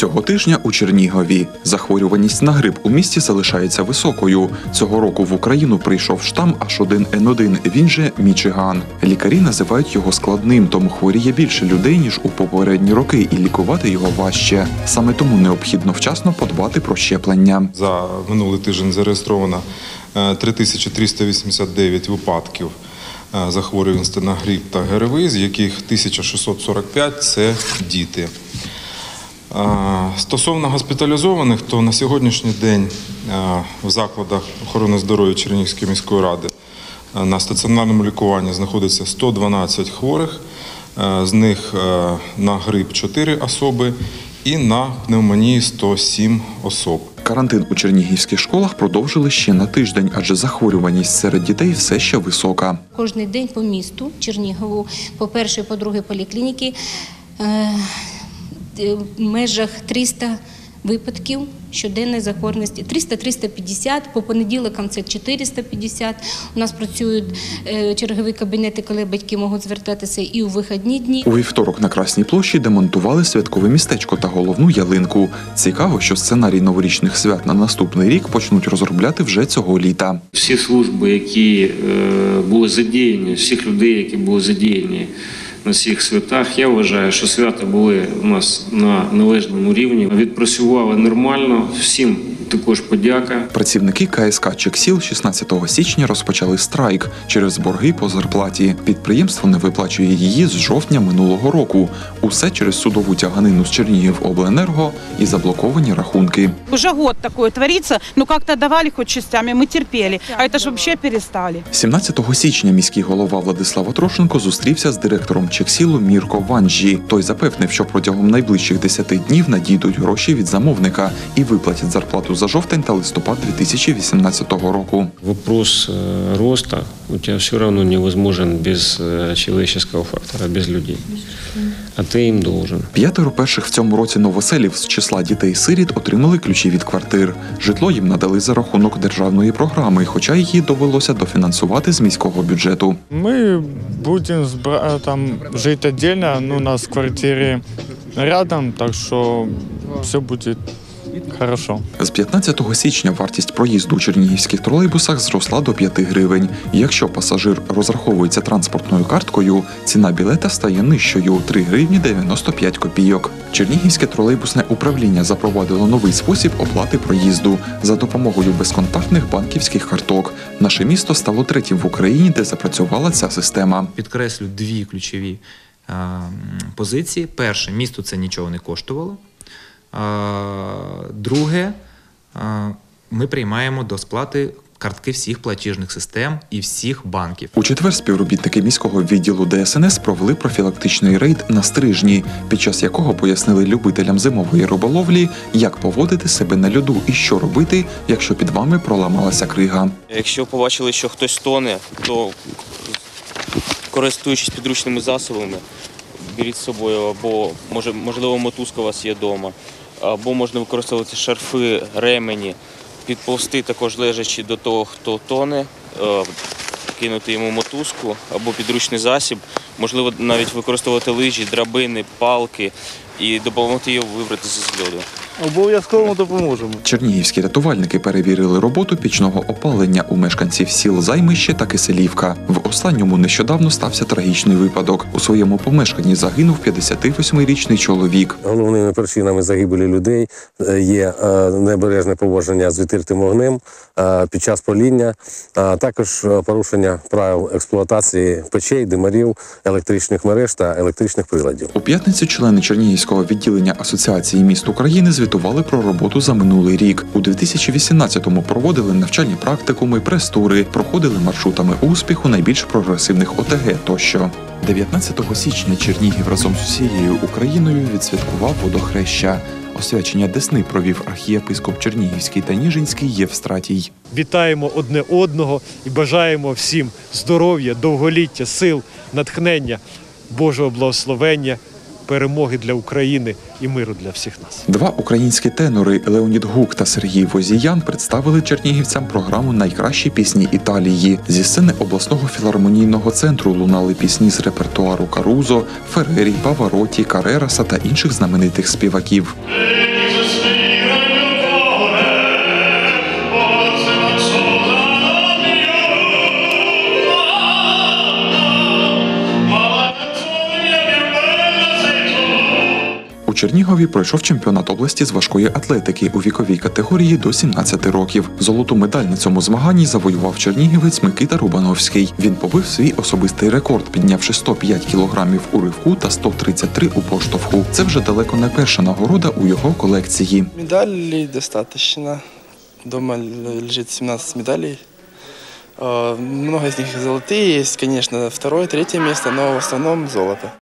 Цього тижня у Чернігові захворюваність на грип у місті залишається високою. Цього року в Україну прийшов штам H1N1, він же Мічиган. Лікарі називають його складним, тому хворіє більше людей ніж у попередні роки, і лікувати його важче. Саме тому необхідно вчасно подбати про щеплення. За минулий тиждень зареєстровано е, 3389 випадків е, захворюваності на грип та ГРВІ, з яких 1645 – це діти. Стосовно госпіталізованих, то на сьогоднішній день в закладах охорони здоров'я Чернігівської міської ради на стаціонарному лікуванні знаходиться 112 хворих, з них на грип 4 особи і на пневмонії 107 особ. Карантин у чернігівських школах продовжили ще на тиждень, адже захворюваність серед дітей все ще висока. Кожний день по місту Чернігову, по першої, по другій поліклініки, е, в межах 300 випадків щоденної захворюваності. 300-350, по понеділкам це 450. У нас працюють е, чергові кабінети, коли батьки можуть звертатися і у вихідні дні. У вівторок на Красній площі демонтували святкове містечко та головну ялинку. Цікаво, що сценарій новорічних свят на наступний рік почнуть розробляти вже цього літа. всі служби, які е, були задіяні, всіх людей, які були задіяні на всіх святах. Я вважаю, що свята були у нас на належному рівні. Відпрацювали нормально. Всім також подяка. Працівники КСК Чексіл 16 січня розпочали страйк через борги по зарплаті. Підприємство не виплачує її з жовтня минулого року. Усе через судову тяганину з Чернігівобленерго і заблоковані рахунки. Уже год такое творится, но как-то давали хоть частями, мы терпели. А это же вообще перестали. 17 січня міський голова Владислав Отрошенко зустрівся з директором Чексілу Мірко Ванжі. Той запевнив, що протягом найближчих 10 днів надійдуть гроші від замовника і виплатять зарплату за жовтень та листопад 2018 року. Вопрос э, роста у тебя все равно невозможен без э, человеческого фактора, без людей. А ти їм должен. П'ятеро перших в цьому році новоселів з числа дітей-сиріт отримали ключі від квартир. Житло їм надали за рахунок державної програми, хоча її довелося дофінансувати з міського бюджету. Ми будемо з братом жити віддільно, ну, у нас в квартире рядом, так що все будет хорошо. З 15 січня вартість проїзду у чернігівських тролейбусах зросла до 5 гривень. Якщо пасажир розраховується транспортною карткою, ціна білета стає нижчою 3 гривні 95 копійок. Чернігівське тролейбусне управління запровадило новий спосіб оплати проїзду за допомогою безконтактних банківських карток. Наше місто стало третім в Україні, де запрацювала ця система. підкреслю дві ключові позиції. Перше, місту це нічого не коштувало. Друге, ми приймаємо до сплати картки всіх платіжних систем і всіх банків. У четвер співробітники міського відділу ДСНС провели профілактичний рейд на стрижні, під час якого пояснили любителям зимової риболовлі, як поводити себе на льоду і що робити, якщо під вами проламалася крига. Якщо побачили, що хтось тоне, то користуючись підручними засобами, беріть з собою, або може, можливо, мотузка у вас є вдома, або можна використовувати шарфи, ремені, підповзти також лежачи до того, хто тоне, е, кинути йому мотузку або підручний засіб, можливо, навіть використовувати лижі, драбини, палки і допомогти йому вибратися з льоду. Обов'язково допоможемо. Чернігівські рятувальники перевірили роботу пічного опалення у мешканців сіл Займище та Киселівка. В останньому нещодавно стався трагічний випадок. У своєму помешканні загинув 58-річний чоловік. Головними причинами загибелі людей е, є е, небережне поводження з відкритим вогнем е, під час поління, а також порушення правил експлуатації печей, димарів, електричних мереж та електричних приладів. У п'ятницю члени Чернігівського відділення Асоціації міст України звітували про роботу за минулий рік. У 2018-му проводили навчальні практикуми, прес-тури, проходили маршрутами успіху найбільш прогресивних ОТГ тощо. 19 січня Чернігів разом з усією Україною відсвяткував водохреща. Освячення Десни провів архієпископ Чернігівський та Ніжинський Євстратій. вітаємо одне одного і бажаємо всім здоров'я, довголіття, сил, натхнення, Божого благословення, перемоги для України і миру для всіх нас. Два українські тенори Леонід Гук та Сергій Возіян представили чернігівцям програму Найкращі пісні Італії. Зі сцени обласного філармонійного центру лунали пісні з репертуару Карузо, Феррері, Павароті, Карераса та інших знаменитих співаків. Чернігові пройшов чемпіонат області з важкої атлетики у віковій категорії до 17 років. Золоту медаль на цьому змаганні завоював чернігівець Микита Рубановський. Він побив свій особистий рекорд, піднявши 105 кілограмів у ривку та 133 у поштовху. Це вже далеко не перша нагорода у його колекції. Медалей достаточно. Дома лежит 17 медалей. Э, Много из них золотые, есть, конечно, второе, третье место, но в основном золото.